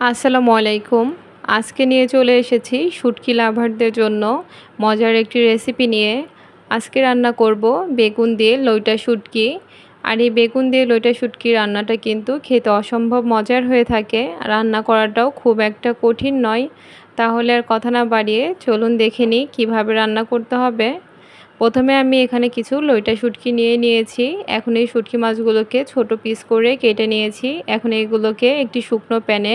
আসসালামু আলাইকুম। আজকে নিয়ে চলে এসেছি শুটকি লাভারদের জন্য মজার একটি রেসিপি নিয়ে। আজকে রান্না করব বেগুন দিয়ে লইটা শুটকি। আর এই বেগুন দিয়ে লইটা শুটকি রান্নাটা কিন্তু খেতে অসম্ভব মজার হয়ে থাকে। রান্না করাটাও খুব একটা কঠিন নয়। তাহলে আর কথা না বাড়িয়ে চলুন দেখে নিই কীভাবে রান্না করতে হবে। প্রথমে আমি এখানে কিছু লইটা শুটকি নিয়ে নিয়েছি। এখন এই শুটকি মাছগুলোকে ছোট পিস করে কেটে নিয়েছি। এখন এগুলোকে একটি শুকনো প্যানে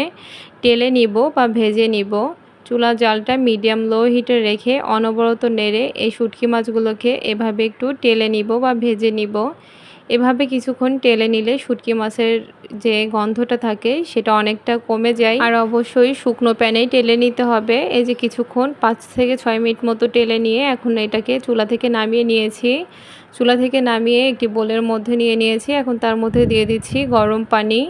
টেলে নিব বা ভেজে নিব। চুলা জালটা মিডিয়াম লো হিটে রেখে অনবরত নেড়ে এই শুটকি মাছগুলোকে এভাবে একটু টেলে নিব বা ভেজে নিব। এভাবে কিছুক্ষণ টেলে নিলে শুটকি মাছের যে গন্ধটা থাকে সেটা অনেকটা কমে যায়। আর অবশ্যই শুকনো প্যানেই টেলে নিতে হবে। এই যে কিছুক্ষণ, পাঁচ থেকে ছয় মিনিট মতো টেলে নিয়ে এখন এটাকে চুলা থেকে নামিয়ে নিয়েছি। চুলা থেকে নামিয়ে একটি বোলের মধ্যে নিয়ে নিয়েছি। এখন তার মধ্যে দিয়ে দিচ্ছি গরম পানি।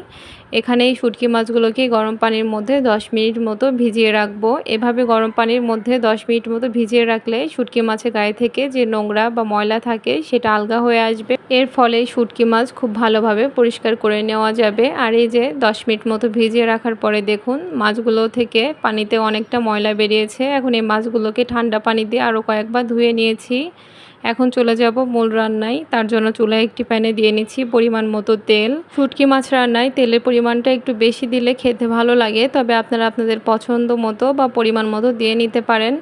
এখানে এই শুটকি মাছগুলোকে গরম পানির মধ্যে 10 মিনিট মতো ভিজিয়ে রাখব। এভাবে গরম পানির মধ্যে 10 মিনিট মতো ভিজিয়ে রাখলে শুটকি মাছের গায়ে থেকে যে নোংরা বা ময়লা থাকে সেটা আলগা হয়ে আসবে। এর ফলে শুটকি মাছ খুব ভালোভাবে পরিষ্কার করে নেওয়া যাবে। আর এই যে 10 মিনিট মতো ভিজিয়ে রাখার পরে দেখুন, মাছগুলো থেকে পানিতে অনেকটা ময়লা বেরিয়েছে। এখন এই মাছগুলোকে ঠান্ডা পানি দিয়ে আরও কয়েকবার ধুয়ে নিয়েছি। এখন চলে যাব মূল রান্নায়। তার জন্য চুলায় একটি প্যানে দিয়ে নিচ্ছি পরিমাণ মতো তেল। ফুটকি মাছ রান্নায় তেলের পরিমাণটা একটু বেশি দিলে খেতে ভালো লাগে, তবে আপনারা আপনাদের পছন্দ মতো বা পরিমাণ মতো দিয়ে নিতে পারেন।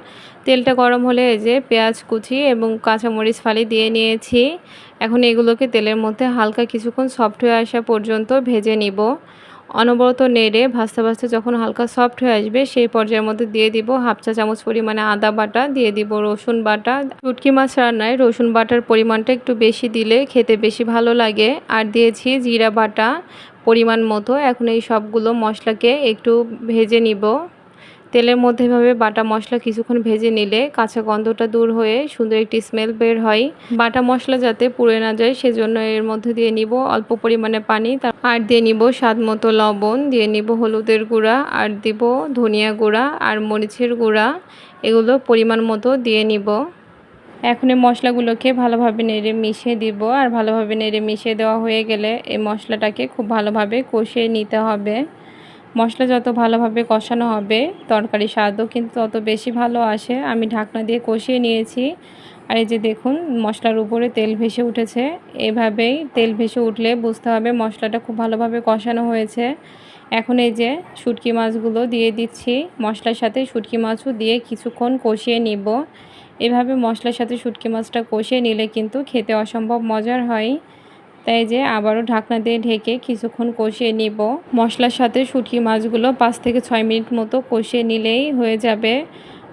তেলটা গরম হলে এই যে পেঁয়াজ কুচি এবং কাঁচামরিচ ফালি দিয়ে নিয়েছি। এখন এগুলোকে তেলের মধ্যে হালকা কিছুক্ষণ সফট হয়ে আসা পর্যন্ত ভেজে নিব। অনবরত নেড়ে ভাজতে ভাজতে যখন হালকা সফট হয়ে আসবে, সেই পর্যায়ের মধ্যে দিয়ে দিব হাফ চা চামচ পরিমাণে আদা বাটা, দিয়ে দিব রসুন বাটা। চুটকি মাছ রান্নায় রসুন বাটার পরিমাণটা একটু বেশি দিলে খেতে বেশি ভালো লাগে। আর দিয়েছি জিরা বাটা পরিমাণ মতো। এখন এই সবগুলো মশলাকে একটু ভেজে নিব। তেলের মধ্যে এভাবে বাটা মশলা কিছুক্ষণ ভেজে নিলে কাঁচা গন্ধটা দূর হয়ে সুন্দর একটি স্মেল বের হয়। বাটা মশলা যাতে পুড়ে না যায়, সেজন্য এর মধ্যে দিয়ে নিব অল্প পরিমাণে পানি আর দিয়ে নিব স্বাদ মতো লবণ, দিয়ে নিব হলুদের গুঁড়া, আর দিব ধনিয়া গুঁড়া আর মরিচের গুঁড়া। এগুলো পরিমাণ মতো দিয়ে নিব। এখন এই মশলাগুলোকে ভালোভাবে নেড়ে মিশিয়ে দিব, আর ভালোভাবে নেড়ে মিশিয়ে দেওয়া হয়ে গেলে এই মশলাটাকে খুব ভালোভাবে কষিয়ে নিতে হবে। মশলা যত ভালোভাবে কষানো হবে, তরকারি স্বাদও কিন্তু তত বেশি ভালো আসে। আমি ঢাকনা দিয়ে কষিয়ে নিয়েছি। আর এই যে দেখুন, মশলার উপরে তেল ভেসে উঠেছে। এভাবেই তেল ভেসে উঠলে বুঝতে হবে মশলাটা খুব ভালোভাবে কষানো হয়েছে। এখন এই যে শুটকি মাছগুলো দিয়ে দিচ্ছি। মশলার সাথে শুটকি মাছও দিয়ে কিছুক্ষণ কষিয়ে নিব। এভাবে মশলার সাথে শুটকি মাছটা কষিয়ে নিলে কিন্তু খেতে অসম্ভব মজার হয়। তাই যে আবারও ঢাকনা দিয়ে ঢেকে কিছুক্ষণ কষিয়ে নিব। মশলার সাথে শুটকি মাছগুলো পাঁচ থেকে ছয় মিনিট মতো কষিয়ে নিলেই হয়ে যাবে।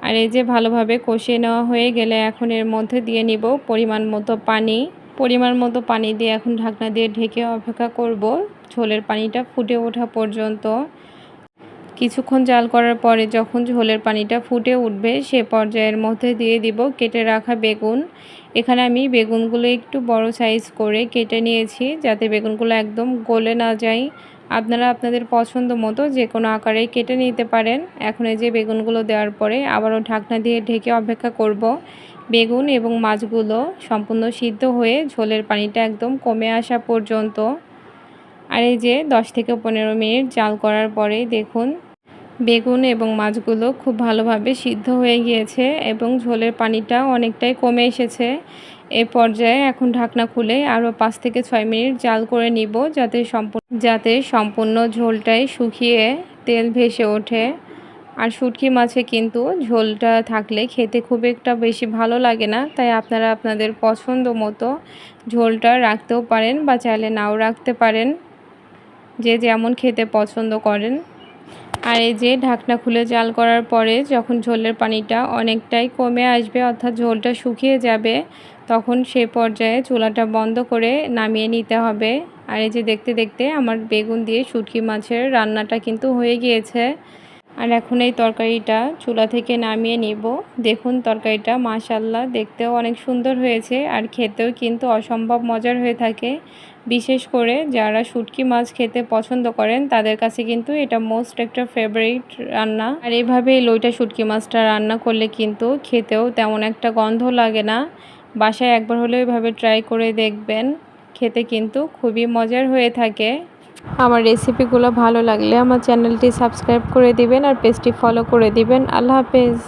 আর এই যে ভালোভাবে কষিয়ে নেওয়া হয়ে গেলে এখন এর মধ্যে দিয়ে নিব পরিমাণ মতো পানি। পরিমাণ মতো পানি দিয়ে এখন ঢাকনা দিয়ে ঢেকে অপেক্ষা করব। ঝোলের পানিটা ফুটে ওঠা পর্যন্ত। কিছুক্ষণ জাল করার পরে যখন ঝোলের পানিটা ফুটে উঠবে, সে পর্যায়ের মধ্যে দিয়ে দিব কেটে রাখা বেগুন। এখানে আমি বেগুনগুলো একটু বড় সাইজ করে কেটে নিয়েছি যাতে বেগুনগুলো একদম গলে না যায়। আপনারা আপনাদের পছন্দ মতো যে কোনো আকারে কেটে নিতে পারেন। এখন এই যে বেগুনগুলো দেওয়ার পরে আবারও ঢাকনা দিয়ে ঢেকে অপেক্ষা করব। বেগুন এবং মাছগুলো সম্পূর্ণ সিদ্ধ হয়ে ঝোলের পানিটা একদম কমে আসা পর্যন্ত। আর এই যে দশ থেকে পনেরো মিনিট জাল করার পরে দেখুন বেগুন এবং মাছগুলো খুব ভালোভাবে সিদ্ধ হয়ে গিয়েছে এবং ঝোলের পানিটা অনেকটাই কমে এসেছে। এ পর্যায়ে এখন ঢাকনা খুলে আরও পাঁচ থেকে ছয় মিনিট জাল করে নিব যাতে সম্পূর্ণ যাতে সম্পূর্ণ ঝোলটাই শুকিয়ে তেল ভেসে ওঠে। আর শুটকি মাছে কিন্তু ঝোলটা থাকলে খেতে খুব একটা বেশি ভালো লাগে না, তাই আপনারা আপনাদের পছন্দ মতো ঝোলটা রাখতেও পারেন বা চাইলে নাও রাখতে পারেন। যে যেমন খেতে পছন্দ করেন। আর এই যে ঢাকনা খুলে জাল করার পরে যখন ঝোলের পানিটা অনেকটাই কমে আসবে, অর্থাৎ ঝোলটা শুকিয়ে যাবে, তখন সে পর্যায়ে চুলাটা বন্ধ করে নামিয়ে নিতে হবে। আর এই যে দেখতে দেখতে আমার বেগুন দিয়ে শুটকি মাছের রান্নাটা কিন্তু হয়ে গিয়েছে। আর এখন এই তরকারিটা চুলা থেকে নামিয়ে নিব। দেখুন তরকারিটা মাশাল্লাহ দেখতেও অনেক সুন্দর হয়েছে আর খেতেও কিন্তু অসম্ভব মজার হয়ে থাকে। বিশেষ করে যারা শুটকি মাছ খেতে পছন্দ করেন, তাদের কাছে কিন্তু এটা মোস্ট একটা ফেভারিট রান্না। আর এইভাবে লইটা শুটকি মাছটা রান্না করলে কিন্তু খেতেও তেমন একটা গন্ধ লাগে না। বাসায় একবার হলেও এভাবে ট্রাই করে দেখবেন, খেতে কিন্তু খুবই মজার হয়ে থাকে। আমার রেসিপিগুলো ভালো লাগলে আমার চ্যানেলটি সাবস্ক্রাইব করে দিবেন আর পেজটি ফলো করে দিবেন। আল্লাহ হাফেজ।